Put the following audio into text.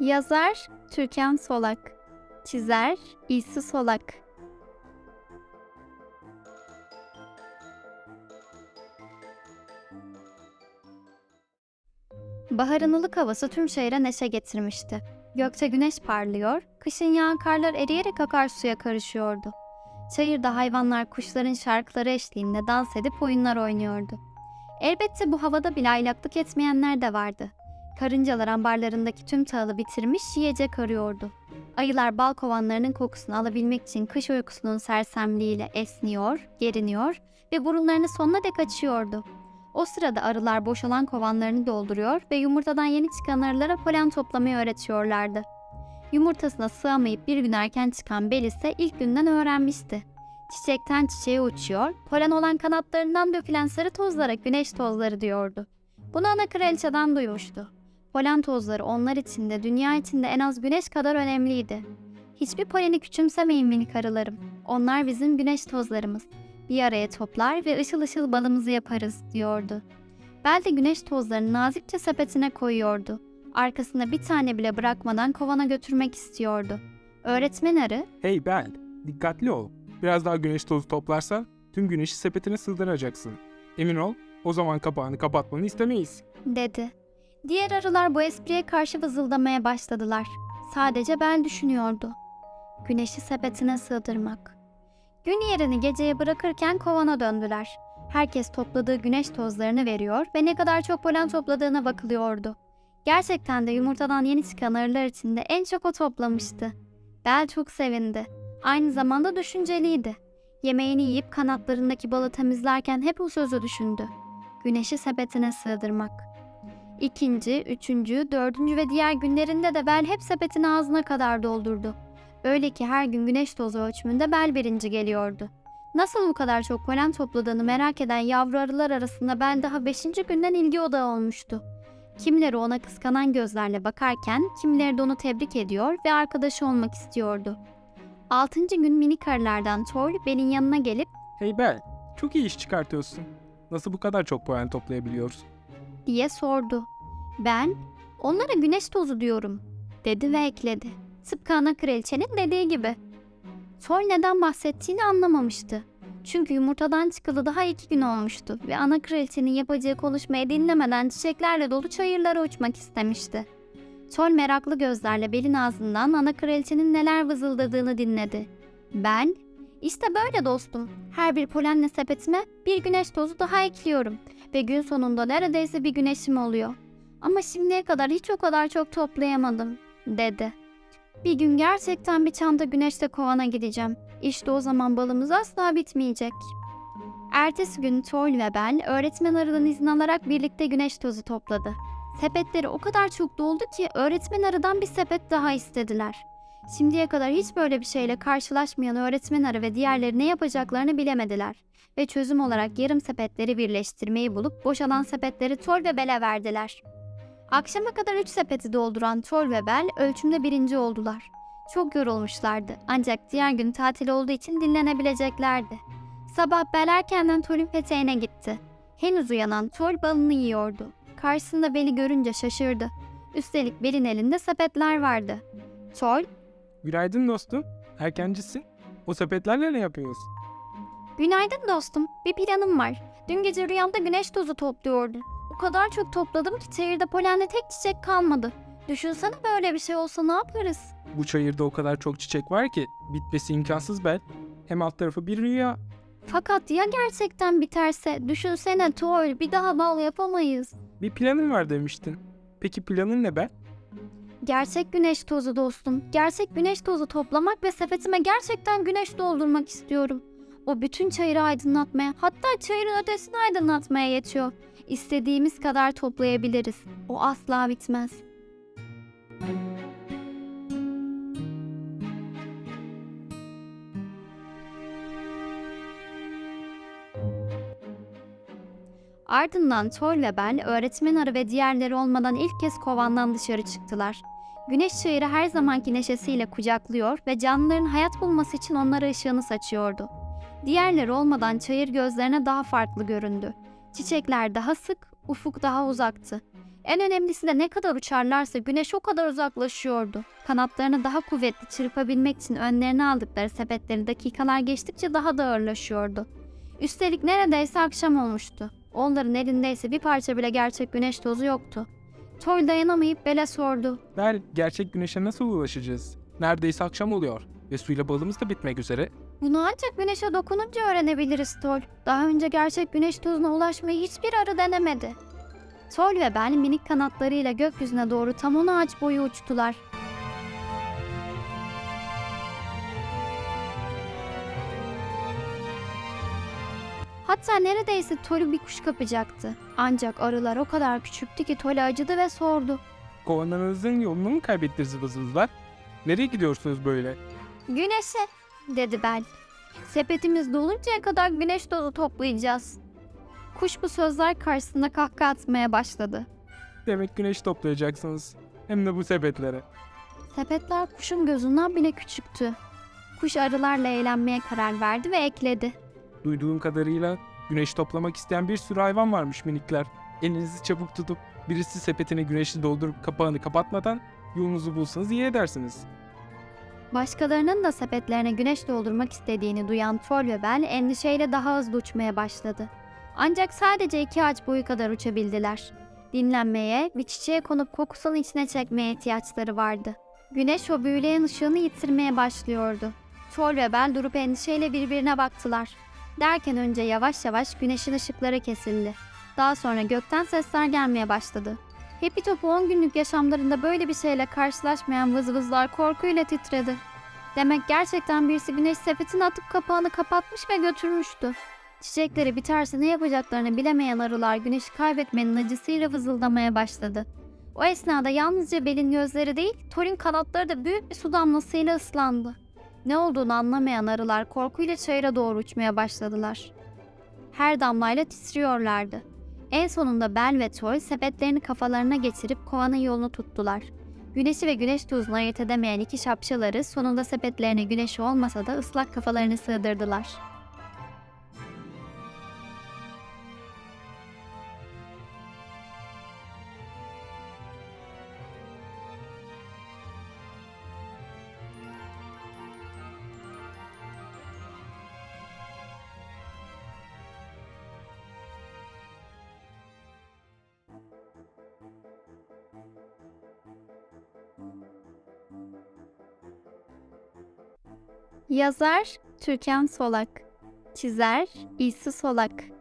Yazar Türkan Solak Çizer İlsi Solak Baharın ılık havası tüm şehre neşe getirmişti. Gökte güneş parlıyor, kışın yağan karlar eriyerek akarsuya karışıyordu. Çayırda hayvanlar kuşların şarkıları eşliğinde dans edip oyunlar oynuyordu. Elbette bu havada bile aylaklık etmeyenler de vardı. Karıncalar ambarlarındaki tüm tahılı bitirmiş yiyecek arıyordu. Ayılar bal kovanlarının kokusunu alabilmek için kış uykusunun sersemliğiyle esniyor, geriniyor ve burunlarını sonuna dek açıyordu. O sırada arılar boşalan kovanlarını dolduruyor ve yumurtadan yeni çıkan arılara polen toplamayı öğretiyorlardı. Yumurtasına sığamayıp bir gün erken çıkan Bel ise ilk günden öğrenmişti. Çiçekten çiçeğe uçuyor, polen olan kanatlarından dökülen sarı tozlara güneş tozları diyordu. Bunu ana kraliçeden duymuştu. Polen tozları onlar için de dünya için de en az güneş kadar önemliydi. Hiçbir poleni küçümsemeyin minik arılarım. Onlar bizim güneş tozlarımız. Bir araya toplar ve ışıl ışıl balımızı yaparız diyordu. Bel de güneş tozlarını nazikçe sepetine koyuyordu. Arkasında bir tane bile bırakmadan kovana götürmek istiyordu. Öğretmen arı, Hey Bel, dikkatli ol. Biraz daha güneş tozu toplarsan tüm güneşi sepetine sığdıracaksın. Emin ol, o zaman kapağını kapatmanı istemeyiz. dedi. Diğer arılar bu espriye karşı vızıldamaya başladılar. Sadece Bel düşünüyordu. Güneşi sepetine sığdırmak. Gün yerini geceye bırakırken kovana döndüler. Herkes topladığı güneş tozlarını veriyor ve ne kadar çok polen topladığına bakılıyordu. Gerçekten de yumurtadan yeni çıkan arılar içinde en çok o toplamıştı. Bel çok sevindi. Aynı zamanda düşünceliydi. Yemeğini yiyip kanatlarındaki balı temizlerken hep o sözü düşündü. Güneşi sepetine sığdırmak. İkinci, üçüncü, dördüncü ve diğer günlerinde de Bel hep sepetini ağzına kadar doldurdu. Öyle ki her gün güneş tozu ölçümünde Bel birinci geliyordu. Nasıl bu kadar çok polen topladığını merak eden yavru arılar arasında Bel daha beşinci günden ilgi odağı olmuştu. Kimileri ona kıskanan gözlerle bakarken, kimileri de onu tebrik ediyor ve arkadaşı olmak istiyordu. Altıncı gün minik arılardan Thor, Bel'in yanına gelip Hey Bel, çok iyi iş çıkartıyorsun. Nasıl bu kadar çok polen toplayabiliyorsun? Diye sordu. Ben onlara güneş tozu diyorum dedi ve ekledi. Tıpkı ana kraliçenin dediği gibi. Sol neden bahsettiğini anlamamıştı. Çünkü yumurtadan çıkalı daha iki gün olmuştu ve ana kraliçenin yapacağı konuşmayı dinlemeden çiçeklerle dolu çayırlara uçmak istemişti. Sol meraklı gözlerle belin ağzından ana kraliçenin neler vızıldadığını dinledi. Ben, işte böyle dostum. Her bir polenle sepetime bir güneş tozu daha ekliyorum ve gün sonunda neredeyse bir güneşim oluyor. Ama şimdiye kadar hiç o kadar çok toplayamadım, dedi. Bir gün gerçekten bir çanta güneşle kovana gideceğim. İşte o zaman balımız asla bitmeyecek. Ertesi gün Toll ve ben öğretmen arıdan izin alarak birlikte güneş tozu topladı. Sepetleri o kadar çok doldu ki öğretmen arıdan bir sepet daha istediler. Şimdiye kadar hiç böyle bir şeyle karşılaşmayan öğretmen arı ve diğerleri ne yapacaklarını bilemediler ve çözüm olarak yarım sepetleri birleştirmeyi bulup boşalan sepetleri Thor ve Bel'e verdiler. Akşama kadar üç sepeti dolduran Thor ve Bel ölçümde birinci oldular. Çok yorulmuşlardı ancak diğer gün tatil olduğu için dinlenebileceklerdi. Sabah Bel erkenden Thor'un peteğine gitti. Henüz uyanan Thor balını yiyordu. Karşısında Bel'i görünce şaşırdı. Üstelik Bel'in elinde sepetler vardı. Thor, Günaydın dostum. Erkencisin. O sepetlerle ne yapıyorsun? Günaydın dostum. Bir planım var. Dün gece rüyamda güneş tozu topluyordum. O kadar çok topladım ki çayırda polenle tek çiçek kalmadı. Düşünsene böyle bir şey olsa ne yaparız? Bu çayırda o kadar çok çiçek var ki bitmesi imkansız Bel. Hem alt tarafı bir rüya. Fakat ya gerçekten biterse? Düşünsene Thor bir daha bal yapamayız. Bir planın var demiştin. Peki planın ne Bel? Gerçek güneş tozu dostum. Gerçek güneş tozu toplamak ve sepetime gerçekten güneş doldurmak istiyorum. O bütün çayırı aydınlatmaya, hatta çayırın ötesini aydınlatmaya yetiyor. İstediğimiz kadar toplayabiliriz. O asla bitmez. Ardından Thor ve Bel, öğretmen arı ve diğerleri olmadan ilk kez kovandan dışarı çıktılar. Güneş çayırı her zamanki neşesiyle kucaklıyor ve canlıların hayat bulması için onlara ışığını saçıyordu. Diğerleri olmadan çayır gözlerine daha farklı göründü. Çiçekler daha sık, Ufuk daha uzaktı. En önemlisi de ne kadar uçarlarsa güneş o kadar uzaklaşıyordu. Kanatlarını daha kuvvetli çırpabilmek için önlerine aldıkları sepetleri dakikalar geçtikçe daha da ağırlaşıyordu. Üstelik neredeyse akşam olmuştu. Onların elindeyse bir parça bile gerçek güneş tozu yoktu. Toy dayanamayıp Bele sordu. Bel, gerçek güneşe nasıl ulaşacağız? Neredeyse akşam oluyor ve suyla balımız da bitmek üzere. Bunu ancak güneşe dokununca öğrenebiliriz Tol. Daha önce gerçek güneş tozuna ulaşmayı hiçbir arı denemedi. Tol ve ben minik kanatlarıyla gökyüzüne doğru tam on ağaç boyu uçtular. Hatta neredeyse Tol'ü bir kuş kapacaktı. Ancak arılar o kadar küçüktü ki Tol'e acıdı ve sordu. Kovanlarınızın yolunu mu kaybettiniz zıvızızlar? Nereye gidiyorsunuz böyle? Güneşe, dedi Bel. Sepetimiz doluncaya kadar güneş tozu toplayacağız. Kuş bu sözler karşısında kahkaha atmaya başladı. Demek güneş toplayacaksınız. Hem de bu sepetlere. Sepetler kuşun gözünden bile küçüktü. Kuş arılarla eğlenmeye karar verdi ve ekledi. Duyduğum kadarıyla güneş toplamak isteyen bir sürü hayvan varmış minikler. Elinizi çabuk tutup birisi sepetini güneşli doldurup kapağını kapatmadan yolunuzu bulsanız iyi edersiniz. Başkalarının da sepetlerine güneş doldurmak istediğini duyan Troll ve Bel endişeyle daha hızlı uçmaya başladı. Ancak sadece iki ağaç boyu kadar uçabildiler. Dinlenmeye, bir çiçeğe konup kokusunu içine çekmeye ihtiyaçları vardı. Güneş o büyüleyen ışığını yitirmeye başlıyordu. Troll ve Bel durup endişeyle birbirine baktılar. Derken önce yavaş yavaş güneşin ışıkları kesildi. Daha sonra gökten sesler gelmeye başladı. Happy Top 10 günlük yaşamlarında böyle bir şeyle karşılaşmayan vızvızlar korkuyla titredi. Demek gerçekten birisi güneş sepetini atıp kapağını kapatmış ve götürmüştü. Çiçekleri biterse ne yapacaklarını bilemeyen arılar güneşi kaybetmenin acısıyla vızıldamaya başladı. O esnada yalnızca Bel'in gözleri değil, Thor'un kanatları da büyük bir su damlasıyla ıslandı. Ne olduğunu anlamayan arılar korkuyla çayıra doğru uçmaya başladılar. Her damlayla titriyorlardı. En sonunda Bel ve Troy sepetlerini kafalarına geçirip kovanın yolunu tuttular. Güneşi ve güneş tozunu ayırt edemeyen iki şapşaları sonunda sepetlerine güneşi olmasa da ıslak kafalarını sığdırdılar. Yazar Türkan Solak. Çizer İsi Solak